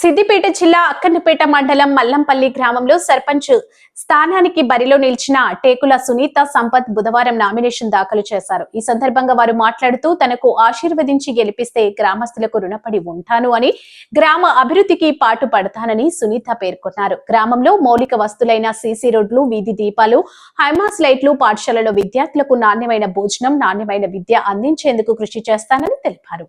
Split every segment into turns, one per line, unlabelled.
సిద్దిపేట జిల్లా అక్కన్నపేట మండలం మల్లంపల్లి గ్రామంలో సర్పంచ్ స్థానానికి బరిలో నిలిచిన టేకుల సునీత సంపత్ బుధవారం నామినేషన్ దాఖలు చేశారు. ఈ సందర్భంగా వారు మాట్లాడుతూ తనకు ఆశీర్వదించి గెలిపిస్తే గ్రామస్తులకు రుణపడి ఉంటాను అని గ్రామ అభివృద్ధికి పాటు పడతానని సునీత పేర్కొన్నారు. గ్రామంలో మౌలిక వస్తులైన సీసీ రోడ్లు వీధి దీపాలు హైమాస్ లైట్లు పాఠశాలలో విద్యార్థులకు నాణ్యమైన భోజనం నాణ్యమైన విద్య అందించేందుకు కృషి చేస్తానని తెలిపారు.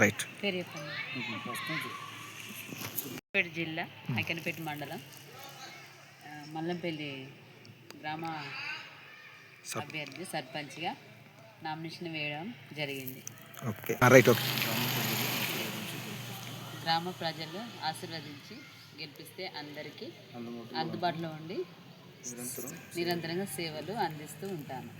రైట్
చెప్పండి సిద్దిపేట జిల్లా అక్కనపేట మండలం. మల్లంపల్లి గ్రామ అభ్యర్థి సర్పంచ్గా నామినేషన్ వేయడం జరిగింది.
ఓకే ఆ, రైట్ ఓకే
గ్రామ ప్రజలు ఆశీర్వదించి గెలిపిస్తే అందరికీ అందుబాటులో ఉండి నిరంతరంగా సేవలు అందిస్తూ ఉంటాను